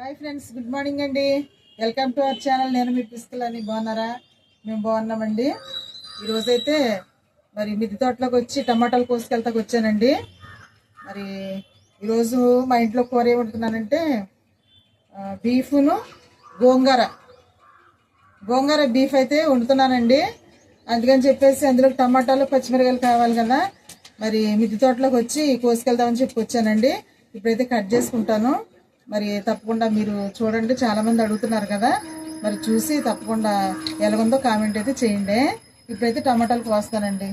Hi friends good morning అండి. Welcome to our channel. నేను మీ పిస్తులని బాగున్నారా? మేము బాగున్నామండి. ఈరోజైతే మరి మిద్ది తోటలోకి వచ్చి టమాటాలు కోసుకెళ్తాకు వచ్చానండి. మరి ఈరోజు మా ఇంట్లో కూర ఏమంటున్నానంటే బీఫ్ను గోంగూర. గోంగూర బీఫ్ అయితే వండుతున్నానండి. అందుకని చెప్పేసి అందులో టమాటాలు పచ్చిమిరకాయలు కావాలి కదా. మరి మిద్దె తోటలోకి వచ్చి కోసుకెళ్దామని చెప్పి వచ్చానండి. ఇప్పుడైతే కట్ చేసుకుంటాను. మరి తప్పకుండా మీరు చూడండి. చాలామంది అడుగుతున్నారు కదా మరి చూసి తప్పకుండా ఎలాగుందో కామెంట్ అయితే చేయండి. ఇప్పుడైతే టమాటాలు కోస్తానండి.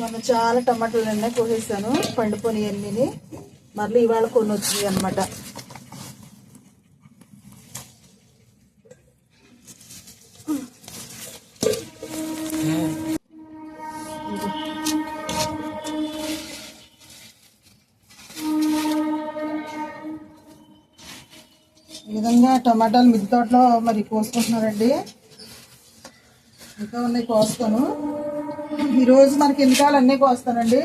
మొన్న చాలా టమాటాలు ఉన్నాయి కోసేసాను పండుకొని అన్నీ మళ్ళీ ఇవాళ కొన్ని వచ్చింది అనమాట టమాటాలు మిద్దె తోటలో మరి కోసుకుంటున్నారండి. ఇంకా ఉన్నాయి కోస్తాను ఈరోజు మనకి ఎన్ని కావాలి అన్నీ కోస్తానండి.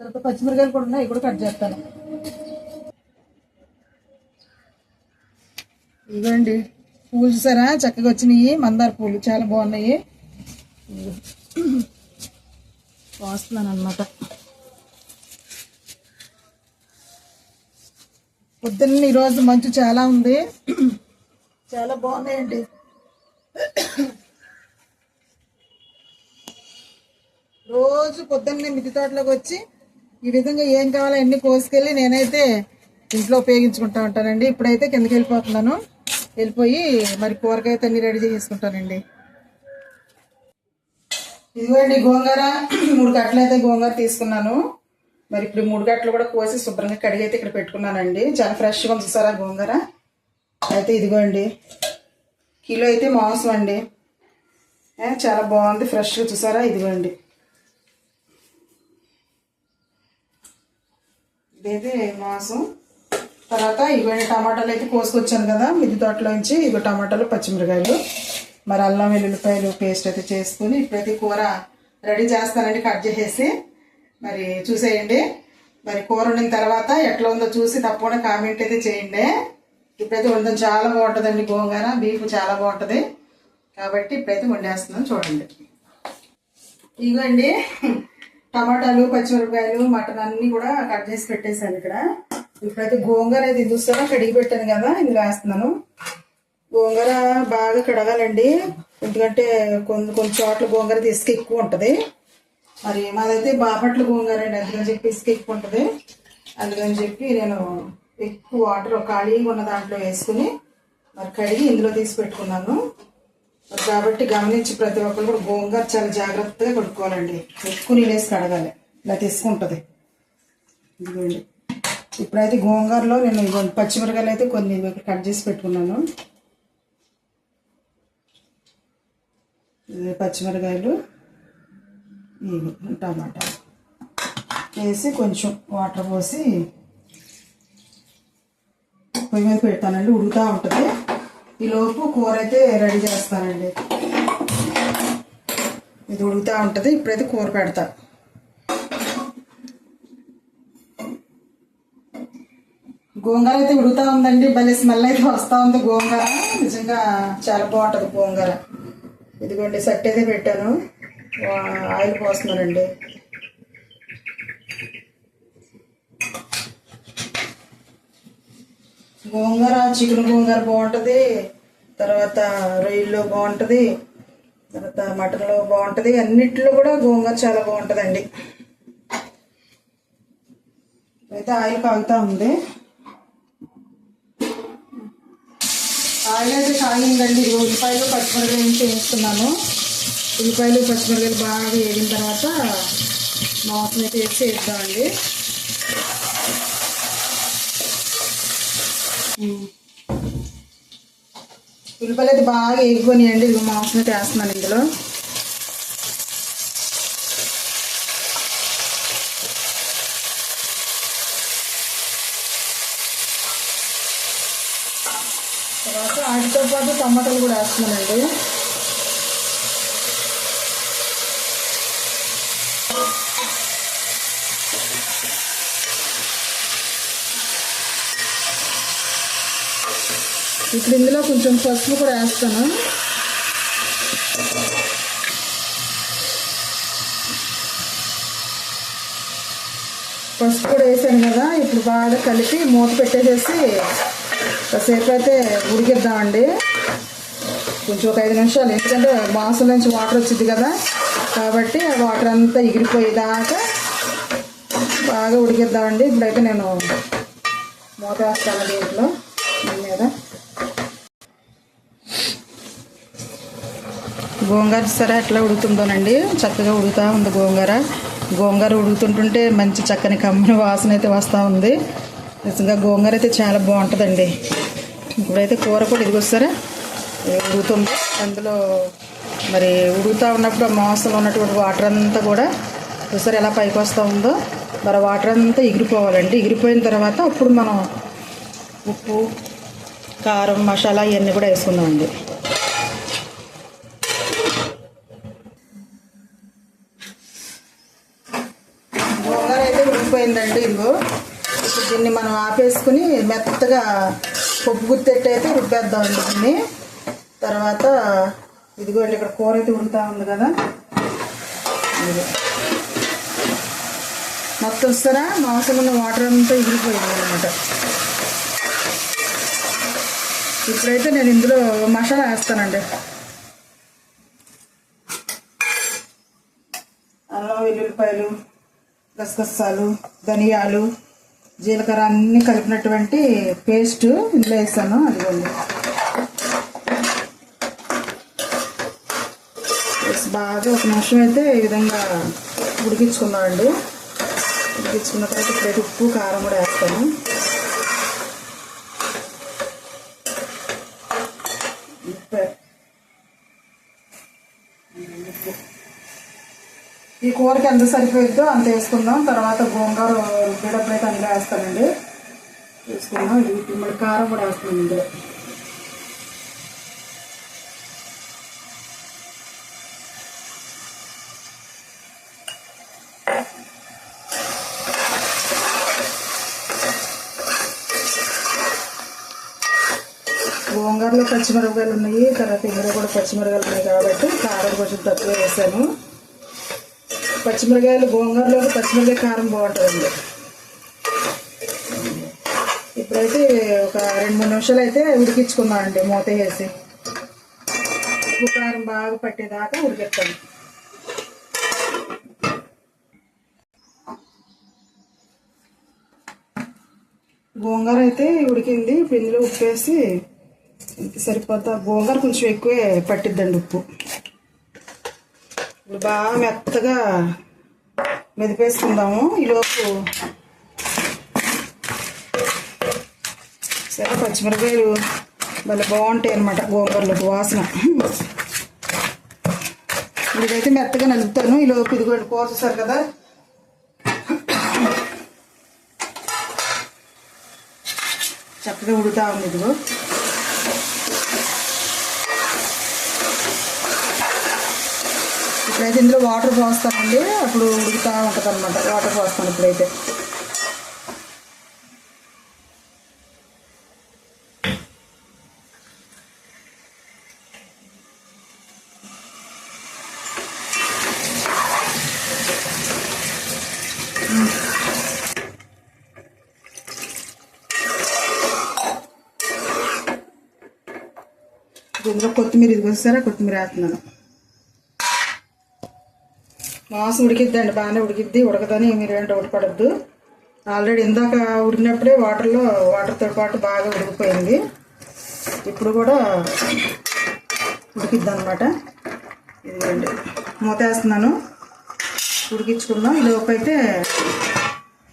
తర్వాత పచ్చిమిరకాయలు కూడా ఉన్నాయి కూడా కట్ చేస్తాను. ఇవ్వండి. పూలు చూసారా? చక్కగా వచ్చినాయి. మందార పూలు చాలా బాగున్నాయి. ఇదిగో. కోస్తున్నాను అనమాట పొద్దున్న ఈరోజు మంచు చాలా ఉంది. చాలా బాగున్నాయండి. రోజు పొద్దున్నే మిద్దె తోటలోకి వచ్చి ఈ విధంగా ఏం కావాలో అన్ని కోసుకెళ్ళి నేనైతే ఇంట్లో ఉపయోగించుకుంటా ఉంటానండి. ఇప్పుడైతే కిందకి వెళ్ళిపోతున్నాను. వెళ్ళిపోయి మరి కూరగాయ అన్ని రెడీ చేసుకుంటానండి ఇదిగోండి గోంగూర. మూడు కట్టలు అయితే గోంగూర తీసుకున్నాను. మరి ఇప్పుడు మూడు గట్టలు కూడా కోసి శుభ్రంగా కడిగి అయితే ఇక్కడ పెట్టుకున్నానండి. చాలా ఫ్రెష్గా ఉంది చూసారా గోంగూర? అయితే ఇదిగోండి. కిలో అయితే మాంసం అండి. చాలా బాగుంది ఫ్రెష్గా చూసారా? ఇదిగోండి. ఇదైతే మాంసం. తర్వాత ఇవన్నీ టమాటాలు అయితే కోసుకొచ్చాను కదా మిద్దె తోటలోంచి ఇవి టమాటాలు పచ్చిమిరకాయలు. మరి అల్లం వెల్లుల్లిపాయలు పేస్ట్ అయితే చేసుకుని ఇప్పుడైతే కూర రెడీ చేస్తానండి కట్ చేసేసి. మరి చూసేయండి. మరి కూర వండిన తర్వాత ఎట్లా ఉందో చూసి తప్పకుండా కామెంట్ అయితే చేయండి. ఇప్పుడైతే వండడం చాలా బాగుంటుందండి గోంగూర బీఫ్ చాలా బాగుంటుంది. కాబట్టి ఇప్పుడైతే వండేస్తున్నాను చూడండి. ఇగోండి టమాటాలు పచ్చిమిరపకాయలు మటన్ అన్ని కూడా కట్ చేసి పెట్టేశాను ఇక్కడ. ఇప్పుడైతే గోంగూర అయితే చూస్తారా కడిగి పెట్టాను కదా ఇది వేస్తున్నాను. గోంగూర బాగా కడగాలండి. ఎందుకంటే కొన్ని కొన్ని చోట్ల గోంగూర ఇసుక ఎక్కువ ఉంటుంది. మరి మాదైతే బాపట్ల గోంగూర అండి అందుకని చెప్పి ఇసుక ఎక్కువ ఉంటుంది. అందుకని చెప్పి నేను ఎక్కువ వాటర్ ఖాళీగా ఉన్న దాంట్లో వేసుకుని మరి కడిగి ఇందులో తీసి పెట్టుకున్నాను. మరి కాబట్టి గమనించి ప్రతి ఒక్కరు కూడా గోంగూర చాలా జాగ్రత్తగా కొట్టుకోవాలండి ఎక్కువ నీళ్ళేసి కడగాలి. ఇలా తీసుకుంటుంది. ఇదిగోండి. ఇప్పుడైతే గోంగూరలో నేను ఇదిగోండి పచ్చిమిరకాయలు అయితే కొన్ని కట్ చేసి పెట్టుకున్నాను. పచ్చిమిరకాయలు ఇవి టమాటా వేసి కొంచెం వాటర్ పోసి పొయ్యి మీద పెడతానండి ఉడుకుతూ ఉంటుంది. ఈలోపు కూర అయితే రెడీ చేస్తానండి. ఇది ఉడుకుతూ ఉంటుంది ఇప్పుడైతే కూర పెడతా. గోంగూర అయితే ఉడుకుతా ఉందండి భలే స్మెల్ అయితే వస్తూ ఉంది గోంగూర. నిజంగా చాలా బాగుంటుంది గోంగూర. ఇదిగోండి సెట్ అయితే పెట్టాను. ఆయిల్ పోస్తున్నానండి. గోంగూర చికెన్ గోంగూర బాగుంటుంది. తర్వాత రొయ్యల్లో బాగుంటుంది. తర్వాత మటన్లో బాగుంటుంది. అన్నిట్లో కూడా గోంగూర చాలా బాగుంటుందండి. అయితే ఆయిల్ కాగుతూ ఉంది. ఆయిల్ అయితే కాగిందండి. ఉల్లిపాయలు పచ్చిమిరపకాయలు నుంచి వేస్తున్నాను ఉల్లిపాయలు పచ్చిమిరపకాయలు బాగా వేగిన తర్వాత మాంసం అయితే వేసి వేద్దామండి. ఉల్లిపాయలు అయితే బాగా వేగిపోయినాయండి ఇది మాంసం అయితే వేస్తున్నాను ఇందులో. తర్వాత వాటితో పాటు టమాటాలు కూడా వేస్తున్నానండి. ఇప్పుడు ఇందులో కొంచెం పసుపు కూడా వేస్తాను. పసుపు కూడా వేసాను కదా ఇప్పుడు బాగా కలిపి మూత పెట్టేసేసి కాసేపు అయితే ఉడికిద్దామండి. కొంచెం ఒక ఐదు నిమిషాలు ఎందుకంటే మాంసం నుంచి వాటర్ వచ్చింది కదా కాబట్టి ఆ వాటర్ అంతా ఎగిరిపోయేదాకా బాగా ఉడికిద్దామండి. ఇప్పుడైతే నేను మూత వేస్తాను దీంట్లో దీని మీద. గోంగూర సరే ఎట్లా ఉడుకుతుందోనండి? చక్కగా ఉడుకుతూ ఉంది గోంగూర. గోంగూర ఉడుకుతుంటుంటే మంచి చక్కని కమ్మని వాసన అయితే వస్తూ ఉంది. నిజంగా గోంగూర అయితే చాలా బాగుంటుందండి. ఇప్పుడైతే కూర కూడా ఇదిగొస్తారా ఉడుకుతుంది అందులో మరి ఉడుకుతూ ఉన్నప్పుడు మోసం మాంసంలో ఉన్నటువంటి వాటర్ అంతా కూడా ఒకసారి ఎలా పైకి వస్తూ ఉందో మరి వాటర్ అంతా ఎగిరిపోవాలండి. ఎగిరిపోయిన తర్వాత అప్పుడు మనం ఉప్పు కారం మసాలా ఇవన్నీ కూడా వేసుకుందామండి గోంగూర అయిపోయిందండి ఉడికిపోయిందండి ఇప్పుడు దీన్ని మనం ఆపేసుకుని మెత్తగా పప్పు గుత్తెట్టు అయితే రుబ్బేద్దామండి దీన్ని. తర్వాత ఇదిగోండి ఇక్కడ కూర అయితే ఉడుకుతా ఉంది కదా. మొత్తం వస్తారా మాంసం ఉన్న వాటర్ అంతా ఇగిరిపోయింది అనమాట ఇప్పుడైతే నేను ఇందులో మసాలా వేస్తానండి. అల్లం వెల్లుల్లిపాయలు గసగసాలు ధనియాలు జీలకర్ర అన్నీ కలిపినటువంటి పేస్ట్ ఇందులో వేస్తాను అదిగోండి. బాగా ఒక నిమిషం అయితే ఈ విధంగా ఉడికించుకుందామండి ఉడికించుకున్న తర్వాత ఇప్పుడు ఉప్పు కారం కూడా వేస్తాను ఉప్పు ఈ కూరకి ఎంత సరిపోయిద్దో అంత వేసుకుందాం. తర్వాత గోంగూర రుబ్బేటప్పుడు అయితే అందులో వేస్తానండి. వేసుకుందాం. ఇది ఇప్పుడు మళ్ళీ కారం కూడా వేస్తున్నాం ఇందులో గోంగూరలో పచ్చిమిరపకాయలు ఉన్నాయి. తర్వాత ఇందులో కూడా పచ్చిమిరపకాయలు ఉన్నాయి కాబట్టి కారం కొంచెం తక్కువ వేసాను. పచ్చిమిరకాయలు గోంగూరలోకి పచ్చిమిరకాయ కారం బాగుంటుందండి ఇప్పుడైతే ఒక రెండు మూడు నిమిషాలు అయితే ఉడికించుకుందామండి మూత వేసి. ఉప్పు కారం బాగా పట్టేదాకా ఉడికిస్తాను. గోంగూర అయితే ఉడికింది ఇప్పుడు ఇందులో ఉప్పు వేసి సరిపోతా గోంగూర కొంచెం ఎక్కువే పట్టిద్దండి ఉప్పు. ఇప్పుడు బాగా మెత్తగా మెదిపేసుకుందాము. ఈలోపు సరే పచ్చిమిరపకాయలు భలే బాగుంటాయి అనమాట గోంగూరలోకి వాసన. ఇదైతే మెత్తగా నలుపుతాను. ఈలోపు ఇదిగోండి కోసేసారు కదా. చక్కగా ఉడుతా ఉంది ఇదిగో. ఇప్పుడైతే ఇందులో వాటర్ పోస్తానండి. అప్పుడు ఉడుకుతా ఉంటుంది అనమాట వాటర్ పోస్తాను ఇప్పుడైతే. ఇందులో కొత్తిమీర ఇది వస్తారా కొత్తిమీర వేస్తున్నాను. మాంసం ఉడికిద్దండి బాగానే ఉడికిద్ది. ఉడకదని మీరు ఏంటో ఉడకపడద్దు. ఆల్రెడీ ఇందాక ఉడికినప్పుడే వాటర్లో వాటర్తో పాటు బాగా ఉడికిపోయింది. ఇప్పుడు కూడా ఉడికిద్ది అనమాట ఇదిగోండి మూత వేస్తున్నాను ఉడికించుకుందాం. ఈ అయితే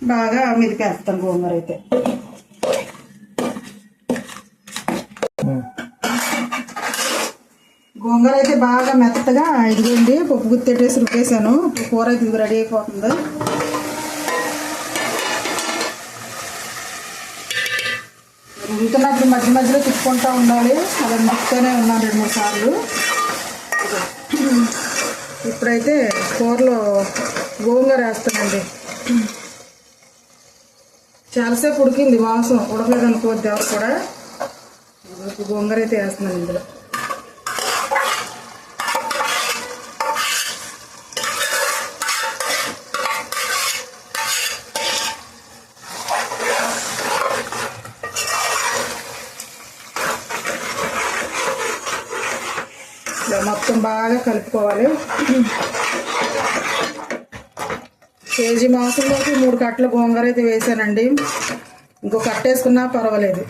బాగా మెదిపేస్తాను గోంగూర అయితే. గోంగూర అయితే బాగా మెత్తగా ఇదిగోండి పప్పు గుత్తేటేసి రుబ్బేసాను కూర అయితే ఇది రెడీ అయిపోతుంది. ఉడుకుతున్నప్పుడు మధ్య మధ్యలో తిప్పుకుంటూ ఉండాలి. అలా ముక్కుతూనే ఉన్నాను రెండు మూడు సార్లు. ఇప్పుడైతే కూరలో గోంగూర వేస్తానండి. చాలాసేపు ఉడికింది వాసం ఉడకలేదు అనుకోవద్దు ఎవరు కూడా ఇప్పుడు గోంగూర అయితే వేస్తున్నాను ఇందులో. ఇలా మొత్తం బాగా కలుపుకోవాలి. కేజీ మాసంలోకి మూడు కట్టలు గోంగూర అయితే వేసానండి. ఇంకో కట్ట వేసుకున్నా పర్వాలేదు.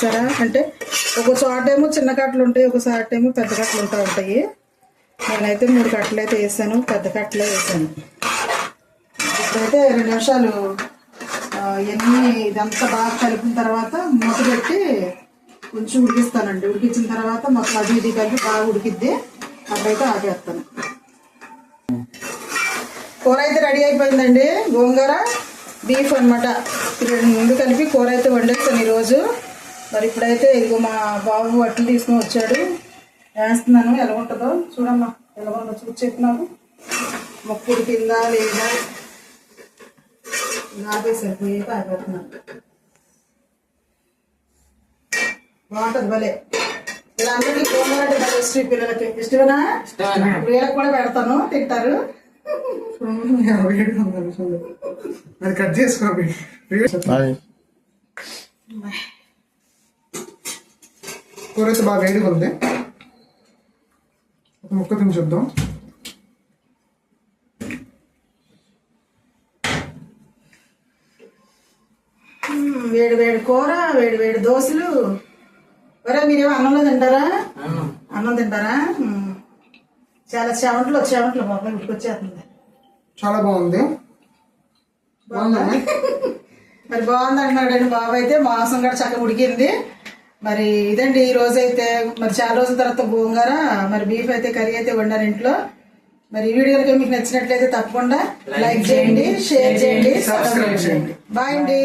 సరే అంటే ఒక చోటేమో చిన్న కట్టలు ఉంటాయి ఒక చోటేమో పెద్ద కట్టలు ఉంటా ఉంటాయి. నేనైతే మూడు కట్టలు అయితే వేసాను పెద్ద కట్టలే వేసాను. ఇప్పుడైతే రెండు నిమిషాలు ఇవన్నీ ఇదంతా బాగా కలిపిన తర్వాత మూత పెట్టి కొంచెం ఉడికిస్తానండి. ఉడికించిన తర్వాత మొత్తం అది ఇది కలిపి బాగా ఉడికిద్ది. అప్పుడైతే ఆపేస్తాను. కూర అయితే రెడీ అయిపోయిందండి. గోంగూర బీఫ్ అనమాట రెండు కలిపి కూర అయితే వండేస్తాను ఈరోజు. మరి ఇప్పుడైతే ఇదిగో మా బాబు అట్లు తీసుకుని వచ్చాడు. వేస్తున్నాను. ఎలా ఉంటుందో చూడమ్మా. ఎలా ఉందో చూసి చెప్పినాము మొక్కుడు కింద లేదా. ఆపేసారు పోయి ఆపేస్తున్నాను. బాగుంటుంది భలే. ఇలా అందరికీ గోంగూర అంటే భలే ఇష్టం ఈ పిల్లలకి. ఇష్టమేనా? వీళ్ళకి కూడా పెడతాను. తింటారు. అది కట్ చేసుకో కూర అయితే బాగా వేడిగా ఉంది. ఒక ముక్క తిని చూద్దాం. వేడి వేడి కూర వేడి వేడి దోశలు. ఒరే మీరేమో అన్నంలో తింటారా? అన్నం తింటారా. చాలా చెమటలు చెమటలు బాబా ఉడికొచ్చేస్తుంది చాలా బాగుంది. బాగుందా? మరి బాగుంది అంటున్నాడండి బాబు అయితే. మాంసం కూడా చక్కగా ఉడికింది. మరి ఇదండి ఈ రోజు అయితే. మరి చాలా రోజుల తర్వాత గోంగూర మరి బీఫ్ అయితే కర్రీ అయితే వండారు ఇంట్లో. మరి ఈ వీడియో కనుక మీకు నచ్చినట్లయితే తప్పకుండా లైక్ చేయండి షేర్ చేయండి సబ్స్క్రైబ్ చేయండి. బాయ్ అండి.